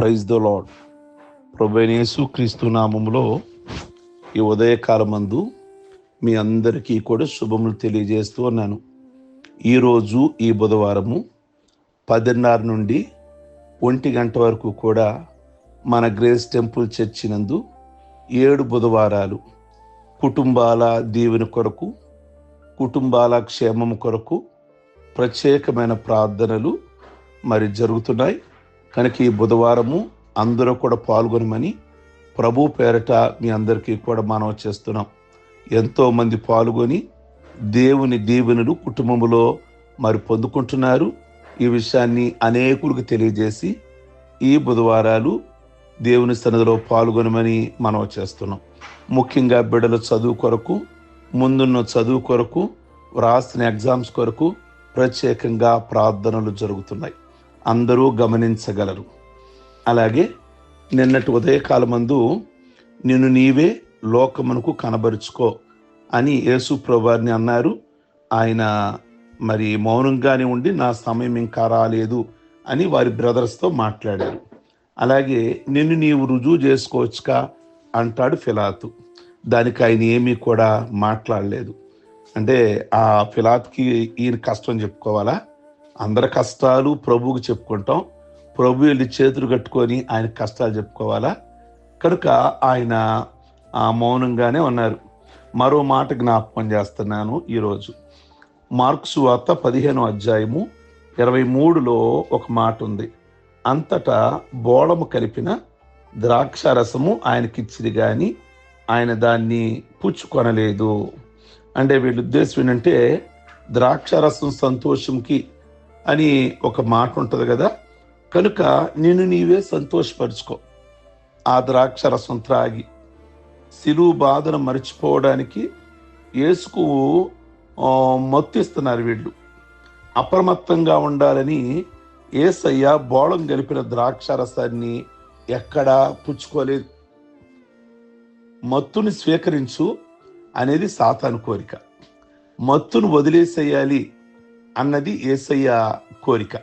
Praise the lord ప్రభైనేసు క్రీస్తు నామంలో ఈ ఉదయకాలమందు మీ అందరికీ కూడా శుభములు తెలియజేస్తూ ఉన్నాను. ఈరోజు ఈ బుధవారము పదిన్నర నుండి ఒంటి గంట వరకు కూడా మన గ్రేస్ టెంపుల్ చర్చినందు ఏడు బుధవారాలు కుటుంబాల దీవెన కొరకు కుటుంబాల క్షేమం కొరకు ప్రత్యేకమైన ప్రార్థనలు మరి జరుగుతున్నాయి. కనుక ఈ బుధవారము అందరూ కూడా పాల్గొనమని ప్రభు పేరట మీ అందరికీ కూడా మనవి చేస్తున్నాం. ఎంతో మంది పాల్గొని దేవుని దీవెనలు కుటుంబములో మరి పొందుకుంటున్నారు. ఈ విషయాన్ని అనేకులకు తెలియజేసి ఈ బుధవారాలు దేవుని సన్నిధిలో పాల్గొనమని మనవి చేస్తున్నాం. ముఖ్యంగా బిడ్డల చదువు కొరకు ముందున్న చదువు కొరకు వ్రాసిన ఎగ్జామ్స్ కొరకు ప్రత్యేకంగా ప్రార్థనలు జరుగుతున్నాయి. అందరూ గమనించగలరు. అలాగే నిన్నటి ఉదయకాలమందు నిన్ను నీవే లోకమునకు కనబరుచుకో అని యేసు ప్రభువారిని అన్నారు. ఆయన మరి మౌనంగానే ఉండి నా సమయం ఇంకా రాలేదు అని వారి బ్రదర్స్తో మాట్లాడారు. అలాగే నిన్ను నీవు రుజువు చేసుకోవచ్చుకా అంటాడు ఫిలాతు. దానికి ఆయన ఏమీ కూడా మాట్లాడలేదు. అంటే ఆ ఫిలాత్కి ఈయన కష్టం చెప్పుకోవాలా? అందరి కష్టాలు ప్రభువుకి చెప్పుకుంటాం. ప్రభు వెళ్ళి చేతులు కట్టుకొని ఆయన కష్టాలు చెప్పుకోవాలా? కనుక ఆయన ఆ మౌనంగానే ఉన్నారు. మరో మాట జ్ఞాపకం చేస్తున్నాను ఈరోజు. మార్క్స్ వార్త పదిహేను అధ్యాయము ఇరవై మూడులో ఒక మాట ఉంది. అంతటా బోళము కలిపిన ద్రాక్ష రసము ఆయనకిచ్చిది కానీ ఆయన దాన్ని పుచ్చుకొనలేదు. అంటే వీళ్ళ ఉద్దేశం ఏంటంటే ద్రాక్ష రసం సంతోషంకి అని ఒక మాట ఉంటుంది కదా? కనుక నిన్ను నీవే సంతోషపరుచుకో. ఆ ద్రాక్ష రసం త్రాగి సిలువు బాధను మరిచిపోవడానికి యేసుకు ఆ, మత్తిస్తున్నారు వీళ్ళు. అప్రమత్తంగా ఉండాలని ఏసయ్య బోళం గలిపిన ద్రాక్ష రసాన్ని ఎక్కడా పుచ్చుకోలేదు. మత్తుని స్వీకరించు అనేది సాతాను కోరిక. మత్తును వదిలేసేయాలి అన్నది ఏసయ్య కోరిక.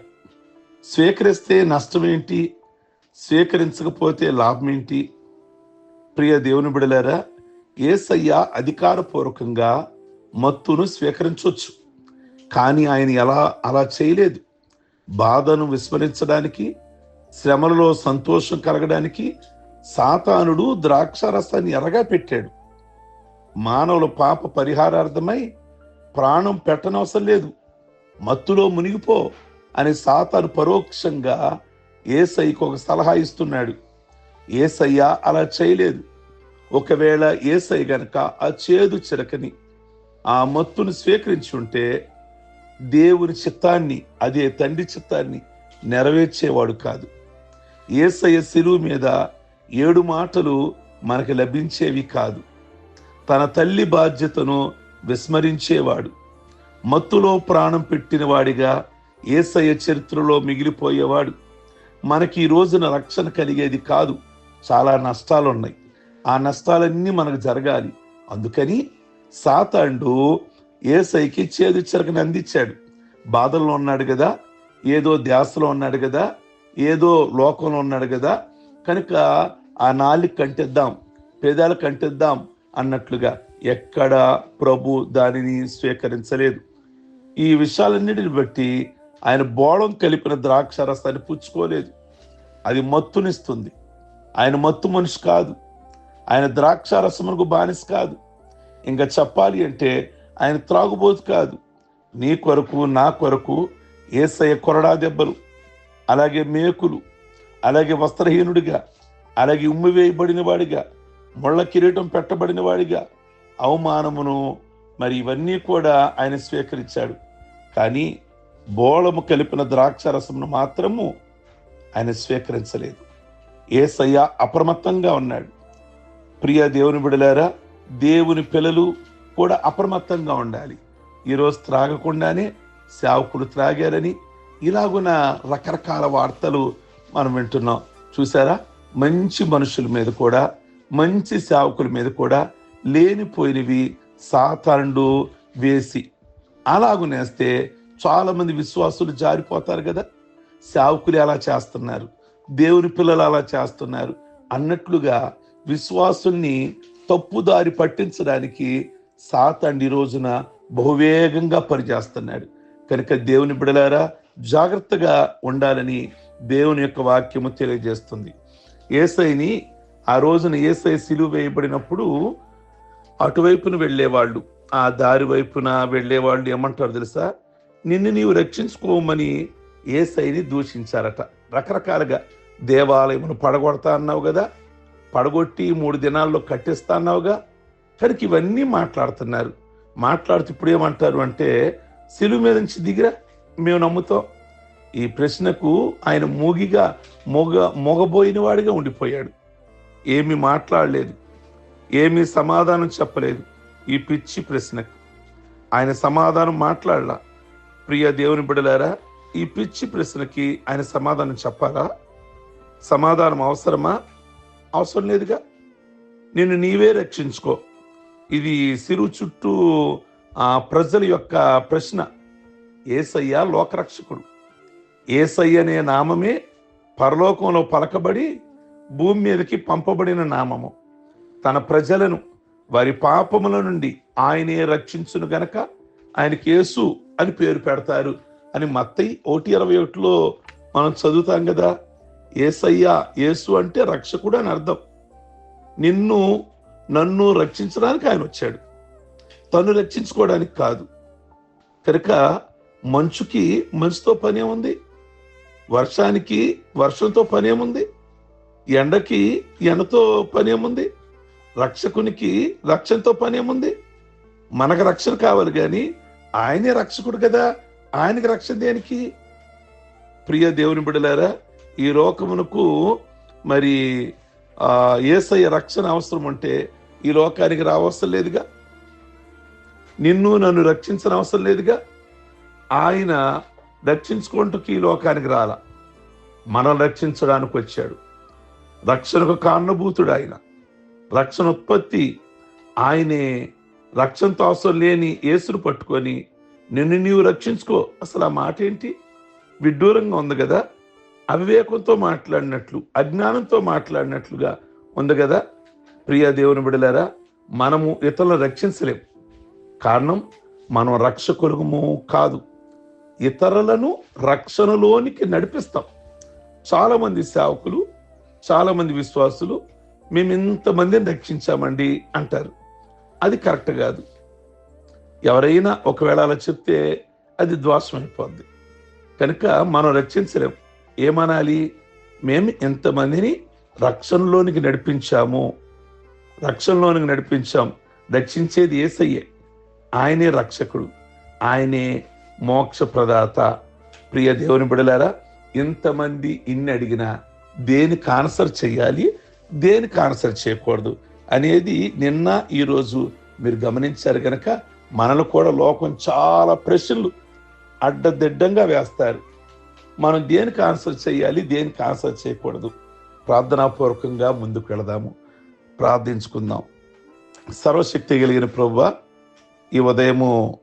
స్వీకరిస్తే నష్టం ఏంటి స్వీకరించకపోతే లాభం ఏంటి ప్రియ దేవుని బిడలారా ఏసయ్య అధికారపూర్వకంగా మత్తును స్వీకరించవచ్చు కానీ ఆయన ఎలా అలా చేయలేదు. బాధను విస్మరించడానికి శ్రమలలో సంతోషం కలగడానికి సాతానుడు ద్రాక్షరసాన్ని ఎరగా పెట్టాడు. మానవుల పాప పరిహారార్థమై ప్రాణం పెట్టనవసరం లేదు. మత్తులో మునిగిపో అని సాతాను పరోక్షంగా ఏసైకి ఒక సలహా ఇస్తున్నాడు. ఏసయ్య అలా చేయలేదు. ఒకవేళ ఏసై గనక ఆ చేదు చిరకని ఆ మత్తును స్వీకరించి ఉంటే దేవుని చిత్తాన్ని అదే తండ్రి చిత్తాన్ని నెరవేర్చేవాడు కాదు. ఏసయ్య శిలువు మీద ఏడు మాటలు మనకి లభించేవి కాదు. తన తల్లి బాధ్యతను విస్మరించేవాడు. మత్తులో ప్రాణం పెట్టిన వాడిగా ఏసయ చరిత్రలో మిగిలిపోయేవాడు. మనకి ఈ రోజున రక్షణ కలిగేది కాదు. చాలా నష్టాలు ఉన్నాయి ఆ నష్టాలన్నీ మనకు జరగాలి. అందుకని సాతాండు ఏసైకి చేదు చెరకని అందించాడు. బాధల్లో ఉన్నాడు కదా ఏదో ధ్యాసలో ఉన్నాడు కదా ఏదో లోకంలో ఉన్నాడు కదా కనుక ఆ నాలుగు కంటిద్దాం పేదాలు కంటిద్దాం అన్నట్లుగా ఎక్కడ ప్రభు దానిని స్వీకరించలేదు. ఈ విషయాలన్నిటిని బట్టి ఆయన బోళం కలిపిన ద్రాక్ష రసాన్ని పుచ్చుకోలేదు. అది మత్తునిస్తుంది. ఆయన మత్తు మనిషి కాదు. ఆయన ద్రాక్ష రసమునకు బానిస కాదు. ఇంకా చెప్పాలి అంటే ఆయన త్రాగుబోతు కాదు. నీ కొరకు నా కొరకు ఏసయ్య కొరడా దెబ్బలు అలాగే మేకులు అలాగే వస్త్రహీనుడిగా అలాగే ఉమ్మి వేయబడిన వాడిగా ముళ్ళ కిరీటం పెట్టబడిన వాడిగా అవమానమును మరి ఇవన్నీ కూడా ఆయన స్వీకరించాడు. కానీ బోళము కలిపిన ద్రాక్ష రసమును మాత్రము ఆయన స్వీకరించలేదు. ఏసయ్య అప్రమత్తంగా ఉన్నాడు. ప్రియ దేవుని బిడలారా దేవుని పిల్లలు కూడా అప్రమత్తంగా ఉండాలి. ఈరోజు త్రాగకుండానే సేవకుడు త్రాగారని ఇలాగున రకరకాల వార్తలు మనం వింటున్నాం. చూసారా మంచి మనుషుల మీద కూడా మంచి సేవకుల మీద కూడా లేనిపోయినవి సాతాండు వేసి అలాగునేస్తే చాలామంది విశ్వాసులు జారిపోతారు కదా. సేవకులు అలా చేస్తున్నారు. దేవుని పిల్లలు అలా చేస్తున్నారు. అన్నట్లుగా విశ్వాసుల్ని తప్పుదారి పట్టించడానికి సాతాండి రోజున బహువేగంగా పనిచేస్తున్నాడు. కనుక దేవుని బిడలారా జాగ్రత్తగా ఉండాలని దేవుని యొక్క వాక్యము తెలియజేస్తుంది. ఏసైని ఆ రోజున ఏసై సిలువ వేయబడినప్పుడు అటువైపున వెళ్ళేవాళ్ళు. ఆ దారి వైపున వెళ్ళేవాళ్ళు ఏమంటారు తెలుసా? నిన్ను నీవు రక్షించుకోమని ఏసైని దూషించారట. రకరకాలుగా దేవాలయమును పడగొడతా అన్నావు కదా? పడగొట్టి మూడు దినాల్లో కట్టిస్తా అన్నావుగా? కనుక ఇవన్నీ మాట్లాడుతున్నారు. మాట్లాడుతూ ఇప్పుడు ఏమంటారు అంటే సిలువు మీద నుంచి దిగిరా మేము నమ్ముతాం. ఈ ప్రశ్నకు ఆయన మూగిగా మొగ మొగబోయిన వాడిగా ఉండిపోయాడు. ఏమి మాట్లాడలేదు. ఏమీ సమాధానం చెప్పలేదు. ఈ పిచ్చి ప్రశ్నకు. ఆయన సమాధానం మాట్లాడలా. ప్రియ దేవుని బిడలారా ఈ పిచ్చి ప్రశ్నకి ఆయన సమాధానం చెప్పాలా? సమాధానం అవసరమా? అవసరం లేదుగా. నిన్ను నీవే రక్షించుకో. ఇది సిరు చుట్టూ ఆ ప్రజల యొక్క ప్రశ్న. ఏసయ్య లోకరక్షకుడు. ఏసయ్య అనే నామమే పరలోకంలో పలకబడి భూమి మీదకి పంపబడిన నామము. తన ప్రజలను వారి పాపముల నుండి ఆయనే రక్షించును గనక ఆయనకి యేసు అని పేరు పెడతారు. అని మత్తయి ఒకటి ఇరవై ఒకటిలో మనం చదువుతాం కదా ఏసయ్యా యేసు అంటే రక్షకుడు అని అర్థం. నిన్ను నన్ను రక్షించడానికి ఆయన వచ్చాడు. తను రక్షించుకోవడానికి కాదు. కనుక మంచుకి మంచుతో పనేముంది వర్షానికి వర్షంతో పనేముంది ఎండకి ఎండతో పనేముంది రక్షకునికి రక్షణతో పని ఏముంది? మనకు రక్షణ కావాలి కానీ ఆయనే రక్షకుడు కదా. ఆయనకి రక్షణ దేనికి? ప్రియ దేవుని బిడలారా ఈ లోకమునకు మరి ఏసయ్య రక్షణ అవసరం ఉంటే ఈ లోకానికి రావసరం లేదుగా? నిన్ను నన్ను రక్షించిన అవసరం లేదుగా? ఆయన రక్షించుకుంటూ ఈ లోకానికి రాల. మనం రక్షించడానికి వచ్చాడు. రక్షణకు కారణభూతుడు ఆయన. రక్షణ ఉత్పత్తి ఆయనే. రక్షణతో అవసరం లేని యేసును పట్టుకొని నిన్ను నీవు రక్షించుకో. అసలు ఆ మాట ఏంటి? విడ్డూరంగా ఉంది కదా? అవివేకంతో మాట్లాడినట్లు అజ్ఞానంతో మాట్లాడినట్లుగా ఉంది కదా? ప్రియ దేవుని బిడలారా మనము ఇతరులను రక్షించలేము కారణం మనం రక్షకులము కాదు. ఇతరులను రక్షణలోనికి నడిపిస్తాం. చాలామంది సేవకులు చాలామంది విశ్వాసులు మేము ఇంతమందిని రక్షించామండి అంటారు. అది కరెక్ట్ కాదు. ఎవరైనా ఒకవేళ అలా చెప్తే అది ద్వాసం అయిపోద్ది కనుక మనం రక్షించలేం. ఏమనాలి? మేము ఎంతమందిని రక్షణలోనికి నడిపించాము. రక్షణలోనికి నడిపించాం. రక్షించేది ఏసయ్యే. ఆయనే రక్షకుడు. ఆయనే మోక్ష ప్రదాత ప్రియ దేవుని బిడలారా ఇంతమంది ఇన్ని అడిగినా దేనికి ఆన్సర్ చేయాలి? దేనికి ఆన్సర్ చేయకూడదు అనేది నిన్న ఈరోజు మీరు గమనించారు కనుక మనలు కూడా లోకం చాలా ప్రశ్నలు అడ్డదిడ్డంగా వేస్తారు. మనం దేనికి ఆన్సర్ చేయాలి దేనికి ఆన్సర్ చేయకూడదు? ప్రార్థనాపూర్వకంగా ముందుకు వెళదాము. ప్రార్థించుకుందాం. సర్వశక్తి కలిగిన ప్రభు ఈ ఉదయము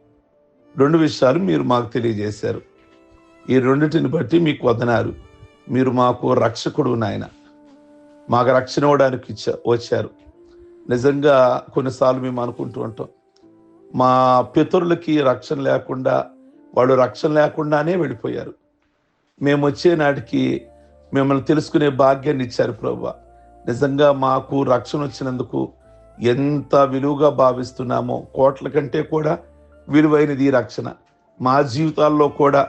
రెండు విషయాలు మీరు మాకు తెలియజేశారు. ఈ రెండింటిని బట్టి మీకు వదనారు మీరు మాకు రక్షకుడు నాయన. మాకు రక్షణ ఇవ్వడానికి ఇచ్చా వచ్చారు. నిజంగా కొన్నిసార్లు మేము అనుకుంటూ ఉంటాం. మా పితరులకి రక్షణ లేకుండా వాళ్ళు రక్షణ లేకుండానే వెళ్ళిపోయారు. మేము వచ్చే నాటికి మిమ్మల్ని తెలుసుకునే భాగ్యాన్ని ఇచ్చారు ప్రభు. నిజంగా మాకు రక్షణ వచ్చినందుకు ఎంత విలువగా భావిస్తున్నామో కోట్ల కంటే కూడా విలువైనది ఈ రక్షణ. మా జీవితాల్లో కూడా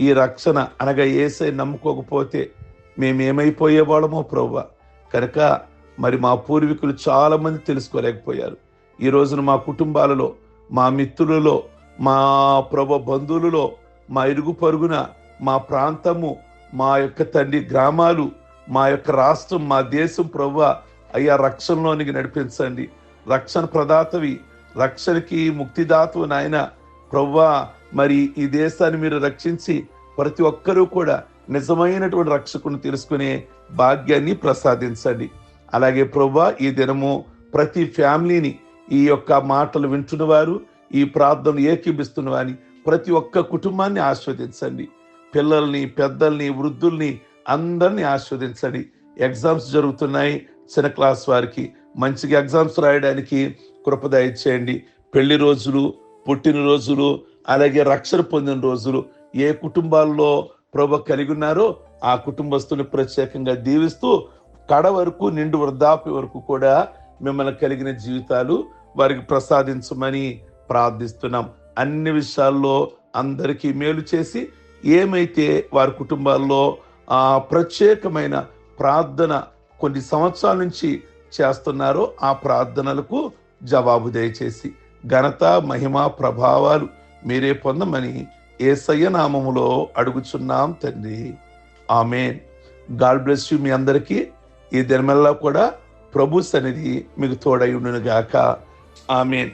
ఈ రక్షణ అనగా ఏసై నమ్ముకోకపోతే మేమేమైపోయేవాళ్ళమో ప్రభా. కనుక మరి మా పూర్వీకులు చాలామంది తెలుసుకోలేకపోయారు. ఈ రోజున మా కుటుంబాలలో మా మిత్రులలో మా ప్రభ బంధువులలో మా ఇరుగు పరుగున మా ప్రాంతము మా యొక్క తండ్రి గ్రామాలు మా యొక్క రాష్ట్రం మా దేశం ప్రభు అయ్యా రక్షణలోనికి నడిపించండి. రక్షణ ప్రదాతవి రక్షణకి ముక్తిదాతవు నాయన. ప్రవ్వా మరి ఈ దేశాన్ని మీరు రక్షించి ప్రతి ఒక్కరూ కూడా నిజమైనటువంటి రక్షకుని తెలుసుకునే భాగ్యాన్ని ప్రసాదించండి. అలాగే ప్రభా ఈ దినము ప్రతి ఫ్యామిలీని ఈ యొక్క మాటలు వింటున్న వారు ఈ ప్రార్థన ఏకీభిస్తున్న వారిని ప్రతి ఒక్క కుటుంబాన్ని ఆస్వాదించండి. పిల్లల్ని పెద్దల్ని వృద్ధుల్ని అందరినీ ఆస్వాదించండి. ఎగ్జామ్స్ జరుగుతున్నాయి చిన్న క్లాస్ వారికి. మంచిగా ఎగ్జామ్స్ రాయడానికి కృపదయ చేయండి పెళ్ళి రోజులు పుట్టినరోజులు అలాగే రక్షణ పొందిన రోజులు ఏ కుటుంబాల్లో ప్రభు కలిగి ఉన్నారో ఆ కుటుంబస్తుని ప్రత్యేకంగా దీవిస్తూ కడ వరకు నిండు వృద్ధాప్య వరకు కూడా మిమ్మల్ని కలిగిన జీవితాలు వారికి ప్రసాదించమని ప్రార్థిస్తున్నాం. అన్ని విషయాల్లో అందరికీ మేలు చేసి ఏమైతే వారి కుటుంబాల్లో ఆ ప్రత్యేకమైన ప్రార్థన కొన్ని సంవత్సరాల నుంచి చేస్తున్నారో ఆ ప్రార్థనలకు జవాబు దయచేసి ఘనత మహిమ ప్రభావాలు మీరే పొందమని ఏసయ్య నామములో అడుగుచున్నాం తండ్రి. ఆమెన్. గాడ్ బ్లెస్ యూ మీ అందరికీ. ఈ దినమల్లో కూడా ప్రభు సన్నిధి మీకు తోడై ఉండును గాక ఆమెన్.